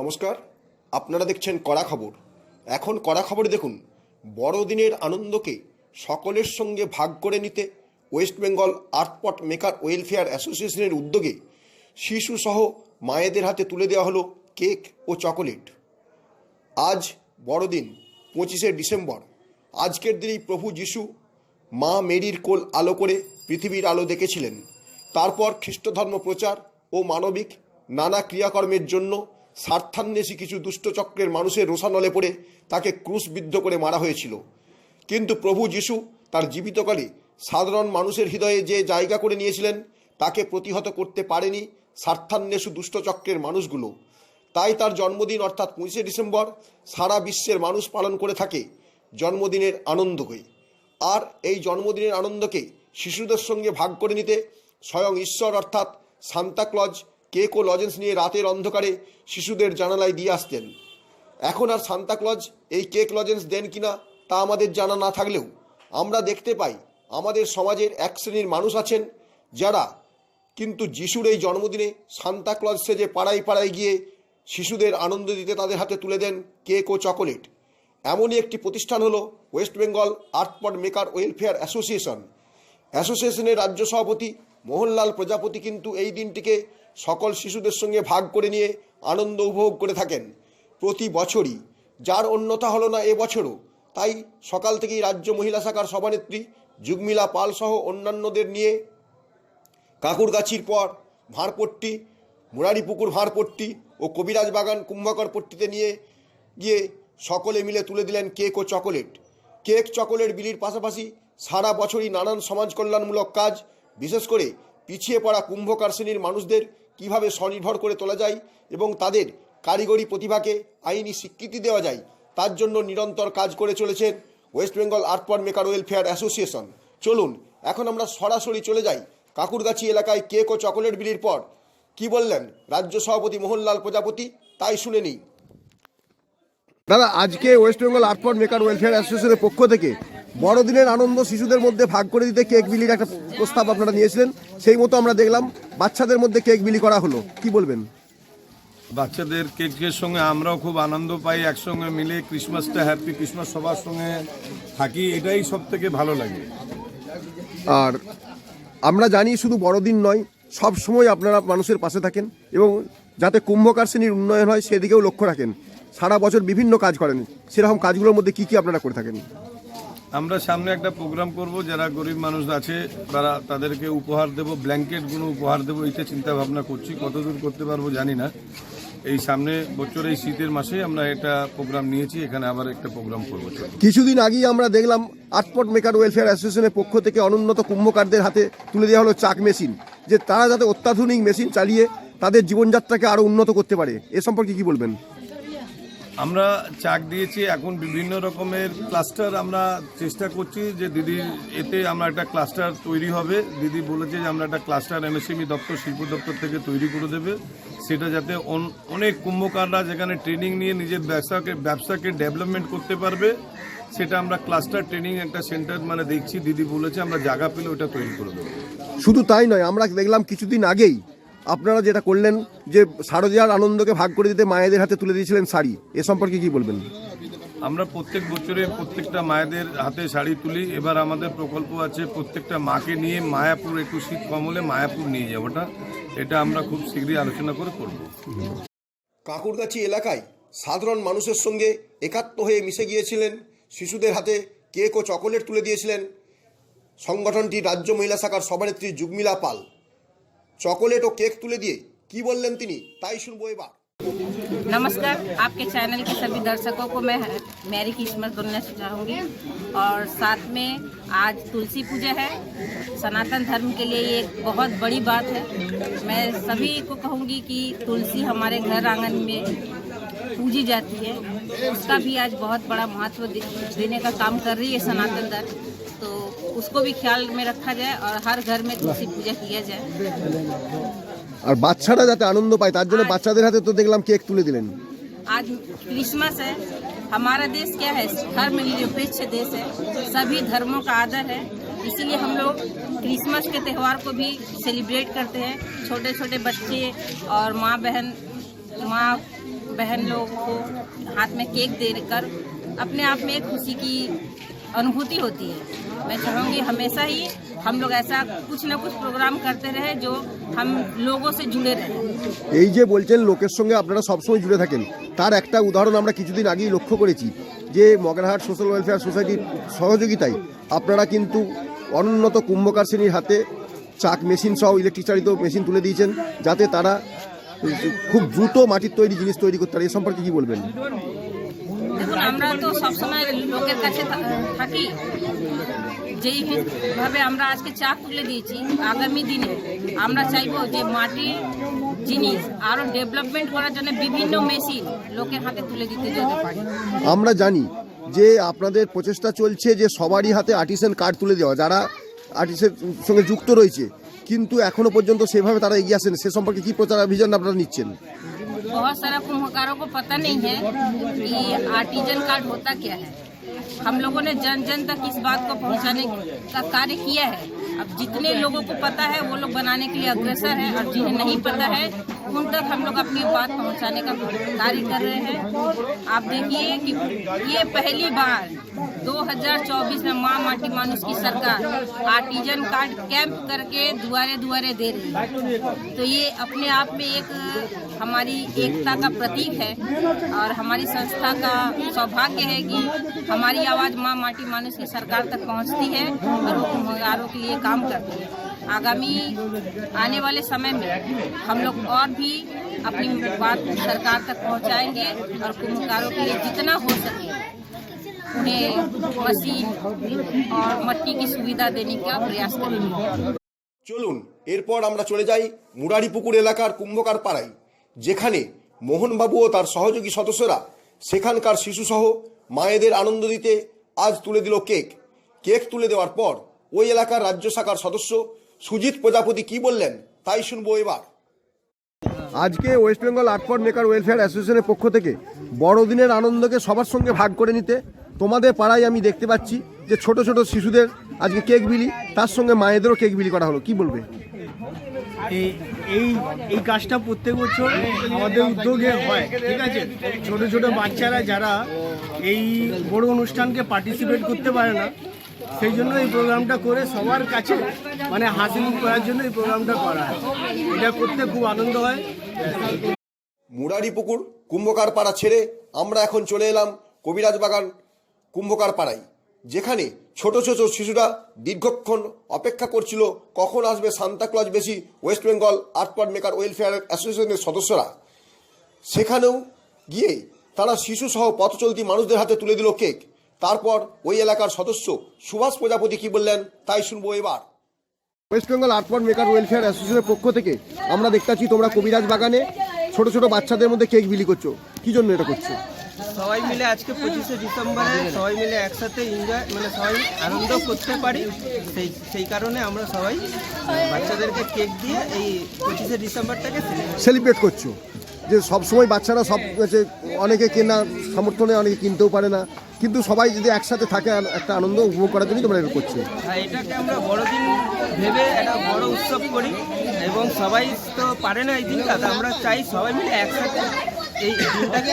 নমস্কার, আপনারা দেখছেন কড়া খবর। এখন কড়া খবরে দেখুন, বড়দিনের আনন্দকে সকলের সঙ্গে ভাগ করে নিতে West Bengal earthpot maker welfare অ্যাসোসিয়েশনের উদ্যোগে শিশুসহ মায়েদের হাতে তুলে দেওয়া হলো কেক ও চকোলেট। আজ বড়দিন, পঁচিশে ডিসেম্বর। আজকের দিনেই প্রভু যিশু মা মেরির কোল আলো করে পৃথিবীর আলো দেখেছিলেন। তারপর খ্রিস্টধর্ম প্রচার ও মানবিক নানা ক্রিয়াকর্মের জন্য স্বার্থান্বেষী কিছু দুষ্টচক্রের মানুষের রোষানলে পড়ে তাকে ক্রুশবিদ্ধ করে মারা হয়েছিল। কিন্তু প্রভু যিশু তার জীবিতকালে সাধারণ মানুষের হৃদয়ে যে জায়গা করে নিয়েছিলেন, তাকে প্রতিহত করতে পারেনি স্বার্থান্বেষী দুষ্টচক্রের মানুষগুলো। তাই তার জন্মদিন অর্থাৎ পঁচিশে ডিসেম্বর সারা বিশ্বের মানুষ পালন করে থাকে জন্মদিনের আনন্দকে আর এই জন্মদিনের আনন্দকে শিশুদের সঙ্গে ভাগ করে নিতে স্বয়ং ঈশ্বর অর্থাৎ সান্তাক্লজ কেক ও লজেন্স নিয়ে রাতের অন্ধকারে শিশুদের জানালায় দিয়ে আসতেন। এখন আর সান্তাক্লজ এই কেক লজেন্স দেন কিনা তা আমাদের জানা না থাকলেও আমরা দেখতে পাই আমাদের সমাজের এক শ্রেণির মানুষ আছেন যারা কিন্তু যিশুর এই জন্মদিনে সান্তাক্লজ সেজে পাড়ায় পাড়ায় গিয়ে শিশুদের আনন্দ দিতে তাদের হাতে তুলে দেন কেক ও চকোলেট। এমনই একটি প্রতিষ্ঠান হলো West Bengal earthpot maker welfare association. অ্যাসোসিয়েশনের রাজ্য সভাপতি মোহনলাল প্রজাপতি কিন্তু এই দিনটিকে সকল শিশুদের সঙ্গে ভাগ করে নিয়ে আনন্দ উপভোগ করে থাকেন প্রতি বছরই। যার অন্যথা হলো না এবছরও তাই সকাল থেকেই রাজ্য মহিলা শাখার সভানেত্রী যুগমিলা পাল সহ অন্যান্যদের নিয়ে কাকুরগাছির পর ভাঁড়পট্টি, মুরারিপুকুর ভাঁড়পট্টি ও কবিরাজ বাগান কুম্ভকর পট্টিতে নিয়ে গিয়ে সকলে মিলে তুলে দিলেন কেক ও চকোলেট। কেক, চকোলেট বিলির পাশাপাশি সারা বছরই নানান সমাজ কল্যাণমূলক কাজ, বিশেষ করে পিছিয়ে পড়া কুম্ভকার শ্রেণির মানুষদের কীভাবে স্বনির্ভর করে তোলা যায় এবং তাদের কারিগরি প্রতিভাকে আইনি স্বীকৃতি দেওয়া যায়, তার জন্য নিরন্তর কাজ করে চলেছেন West Bengal artpot maker welfare association. চলুন, এখন আমরা সরাসরি চলে যাই কাকুরগাছি এলাকায় কেক ও চকোলেট বিলির পর। কি বললেন রাজ্য সভাপতি মোহনলাল প্রজাপতি? তাই শুনে নিই। দাদা, আজকে West Bengal artpot maker welfare অ্যাসোসিয়েশনের পক্ষ থেকে বড়দিনের আনন্দ শিশুদের মধ্যে ভাগ করে দিতে কেক বিলির একটা প্রস্তাব আপনারা নিয়েছিলেন। সেই মতো আমরা দেখলাম বাচ্চাদের মধ্যে কেক বিলি করা হলো কি বলবেন? বাচ্চাদের কেকের সঙ্গে আমরাও খুব আনন্দ পাই একসঙ্গে মিলে ক্রিসমাসটা হ্যাপি ক্রিসমাস সবার সঙ্গে থাকি এটাই সব থেকে ভালো লাগে। আর আমরা জানি শুধু বড়দিন নয় সব সময় আপনারা মানুষের পাশে থাকেন এবং যাতে কুম্ভকার শ্রেণির উন্নয়ন হয় সেদিকেও লক্ষ্য রাখেন। সারা বছর বিভিন্ন কাজ করেন সেরকম কাজগুলোর মধ্যে কি কি আপনারা করে থাকেন? আমরা সামনে একটা প্রোগ্রাম করব, যারা গরিব মানুষ আছে, তারা তাদেরকে উপহার দেব ব্ল্যাঙ্কেটগুলো উপহার দেবো, এইটা চিন্তা ভাবনা করছি, কতদূর করতে পারব জানি না। এই সামনে বছর, এই শীতের মাসে আমরা একটা প্রোগ্রাম নিয়েছি, এখানে আবার একটা প্রোগ্রাম করব। কিছুদিন আগেই আমরা দেখলাম আটপট মেকার ওয়েলফেয়ার অ্যাসোসিয়েশনের পক্ষ থেকে অনুন্নত কুম্ভকারদের হাতে তুলে দেওয়া হলো চাক মেশিন, যে তারা যাতে অত্যাধুনিক মেশিন চালিয়ে তাদের জীবনযাত্রাকে আরও উন্নত করতে পারে। এ সম্পর্কে কি বলবেন? আমরা চাক দিয়েছি, এখন বিভিন্ন রকমের ক্লাস্টার আমরা চেষ্টা করছি যে দিদির এতে আমরা একটা ক্লাস্টার তৈরি হবে। দিদি বলেছে যে আমরা একটা ক্লাস্টার এমএসএমই দপ্তর, শিল্প দপ্তর থেকে তৈরি করে দেবে। সেটা যাতে অন- অনেক কুম্ভকাররা যেখানে ট্রেনিং নিয়ে নিজের ব্যবসাকে ব্যবসাকে ডেভেলপমেন্ট করতে পারবে, সেটা আমরা ক্লাস্টার ট্রেনিং একটা সেন্টার মানে দেখছি। দিদি বলেছে আমরা জায়গা পেলে ওটা তৈরি করে দেবো। শুধু তাই নয়, আমরা দেখলাম কিছুদিন আগেই আপনারা যেটা করলেন যে শারদীয়ার আনন্দকে ভাগ করে দিতে মায়েদের হাতে তুলে দিয়েছিলেন শাড়ি এ সম্পর্কে কি বলবেন? আমরা প্রত্যেক বছরে প্রত্যেকটা মায়েদের হাতে শাড়ি তুলি। এবার আমাদের প্রকল্প আছে প্রত্যেকটা মাকে নিয়ে মায়াপুর একটু শীত কম হলে মায়াপুর নিয়ে যাবোটা এটা আমরা খুব শীঘ্রই আলোচনা করে করব। কাকুরগাছি এলাকায় সাধারণ মানুষের সঙ্গে একাত্ম হয়ে মিশে গিয়েছিলেন। শিশুদের হাতে কেক ও চকোলেট তুলে দিয়েছিলেন। সংগঠনটি রাজ্য মহিলা শাখার সভানেত্রী যুগমিলা পাল। চকোলেট ও কেক তুলে দিয়ে কি বললেন তিনি তাই শুনবো এবার नमस्कार आपके चैनल के सभी दर्शकों को मैं मैरी क्रिसमस बोलना चाहूँगी और साथ में आज तुलसी पूजा है सनातन धर्म के लिए ये एक बहुत बड़ी बात है मैं सभी को कहूँगी कि तुलसी हमारे घर आंगन में पूजी जाती है उसका भी आज बहुत बड़ा महत्व दे- देने का काम कर रही है सनातन धर्म तो उसको भी ख्याल में रखा जाए और हर घर में तुलसी पूजा किया जाए আর বাচ্চারা যাতে আনন্দ পায় তার জন্য বাচ্চাদের হাতে তো দেখলাম কেক তুলে দিলেন आज क्रिसमस है हमारा देश क्या है धर्म निरपेक्ष देश है सभी धर्मों का आदर है इसीलिए हम लोग क्रिसमस के त्यौहार को भी सेलिब्रेट करते हैं छोटे छोटे बच्चे और माँ बहन माँ बहन लोगों को हाथ में केक देकर अपने आप में एक खुशी की अनुभूति होती है मैं चाहूँगी हमेशा ही हम लोग ऐसा कुछ ना कुछ प्रोग्राम करते रहे जो हम लोगों से जुड़े रहें এই যে বলছেন লোকের সঙ্গে আপনারা সবসময় জুড়ে থাকেন তার একটা উদাহরণ আমরা কিছুদিন আগেই লক্ষ্য করেছি যে মগরাহাট সোশ্যাল ওয়েলফেয়ার সোসাইটির সহযোগিতায় আপনারা কিন্তু অনুন্নত কুম্ভকার শ্রেণীর হাতে চাক মেশিন সহ ইলেকট্রিক চালিত মেশিন তুলে দিয়েছেন যাতে তারা খুব দ্রুত মাটির তৈরি জিনিস তৈরি করতে পারে এ সম্পর্কে কি বলবেন দেখুন আমরা তো সবসময় লোকের কাছে থা- থাকি যেই ভাবে আমরা আজকে চা তুলে দিয়েছি আগামী দিনে আমরা চাইবো যে মাটির জিনিস আরো ডেভেলপমেন্ট করার জন্য বিভিন্ন মেশিন লোকের হাতে তুলে দিতে যেতে পারি আমরা জানি যে আপনাদের প্রচেষ্টা চলছে যে সবারই হাতে আর্টিসেন কার্ড তুলে দেওয়া যারা আর্টিসের সঙ্গে যুক্ত রয়েছে কিন্তু এখনো পর্যন্ত সেভাবে তারা এগিয়ে আসেন সে সম্পর্কে কি প্রচার অভিযান আপনারা নিচ্ছেন बहुत सारा कुम्भकारों को पता नहीं है कि आर्टिजन कार्ड होता क्या है हम लोगों ने जन जन तक इस बात को पहुँचाने का कार्य किया है। अब जितने लोगों को पता है, वो लोग बनाने के लिए अग्रसर है और जिन्हें नहीं पता है, उन तक हम लोग अपनी बात पहुँचाने का कार्य कर रहे हैं। आप देखिए कि ये पहली बार 2024 में माँ माटी मानुष की सरकार आर्टिजन कार्ड कैंप करके दुआरे दुआरे दे रही है। तो ये अपने आप में एक हमारी एकता का प्रतीक है और हमारी संस्था का सौभाग्य है कि हमारी आवाज़ माँ माटी मानुष की सरकार तक पहुंचती है और वो कुम्हारों के लिए काम करती है आगामी आने वाले समय में हम लोग और भी अपनी बात सरकार तक पहुंचाएंगे और कुम्हारों के लिए जितना हो सके उन्हें मशीन और मट्टी की सुविधा देने का प्रयास करेंगे চলুন এরপর আমরা চলে যাই মুরারিপুকুর এলাকার কুম্ভকার পাড়ায় যেখানে মোহনবাবু ও তার সহযোগী সদস্যরা, সেখানকার শিশুসহ মায়েদের আনন্দ দিতে আজ তুলে দিল কেক। কেক তুলে দেওয়ার পর ওই এলাকার রাজ্য শাখার সদস্য সুজিত প্রজাপতি কি বললেন তাই শুনব এবার। আজকে West Bengal artford maker welfare অ্যাসোসিয়েশনের পক্ষ থেকে বড়দিনের আনন্দকে সবার সঙ্গে ভাগ করে নিতে তোমাদের পাড়ায় আমি দেখতে পাচ্ছি যে ছোট ছোট শিশুদের আজকে কেক বিলি, তার সঙ্গে মায়েদেরও কেক বিলি করা হলো। কি বলবে? এই এই কাজটা প্রত্যেক বছর আমাদের উদ্যোগে হয়, ঠিক আছে? ছোট ছোট বাচ্চারা যারা এই বড় অনুষ্ঠানকে পার্টিসিপেট করতে পারে না, সেই জন্য এই প্রোগ্রামটা করে সবার কাছে মানে হাসি মুখ করার জন্য এই প্রোগ্রামটা করা হয়। এটা করতে খুব আনন্দ হয়। মুরারি পুকুর কুম্ভকার পাড়া ছেড়ে আমরা এখন চলে এলাম কবিরাজ বাগান কুম্ভকার পাড়ায় যেখানে ছোট ছোট শিশুরা দীর্ঘক্ষণ অপেক্ষা করছিল, কখন আসবে সান্তাক্লজ বেশি, West Bengal artpot maker welfare অ্যাসোসিয়েশনের সদস্যরা। সেখানেও গিয়ে তারা শিশুসহ পথ চলতি মানুষদের হাতে তুলে দিল কেক। তারপর ওই এলাকার সদস্য সুভাষ প্রজাপতি কি বললেন, তাই শুনব এবার। West Bengal artpot maker welfare অ্যাসোসিয়েশনের পক্ষ থেকে আমরা দেখতে পাচ্ছি তোমরা কবিরাজ বাগানে ছোট ছোট বাচ্চাদের মধ্যে কেক বিলি করছ। কি জন্য এটা করছ? সবাই মিলে আজকে পঁচিশে ডিসেম্বরে সবাই মিলে একসাথে এনজয় মানে সবাই আনন্দ করতে পারি। সেই সেই কারণে আমরা সবাই বাচ্চাদেরকে কেক দিয়ে এই পঁচিশে ডিসেম্বরটাকে সেলিব্রেট করছ। যে সব সময় বাচ্চারা সব হচ্ছে অনেকে কেনা সমর্থনে অনেকে কিনতেও পারে না। কিন্তু সবাই যদি একসাথে থাকে একটা আনন্দ উপভোগ করার জন্যই তোমরা এটা করছ। এটাকে আমরা বড়দিন ভেবে একটা বড় উৎসব করি এবং সবাই তো পারে না এই দিনটা আমরা চাই সবাই মিলে একসাথে এই দিনটাকে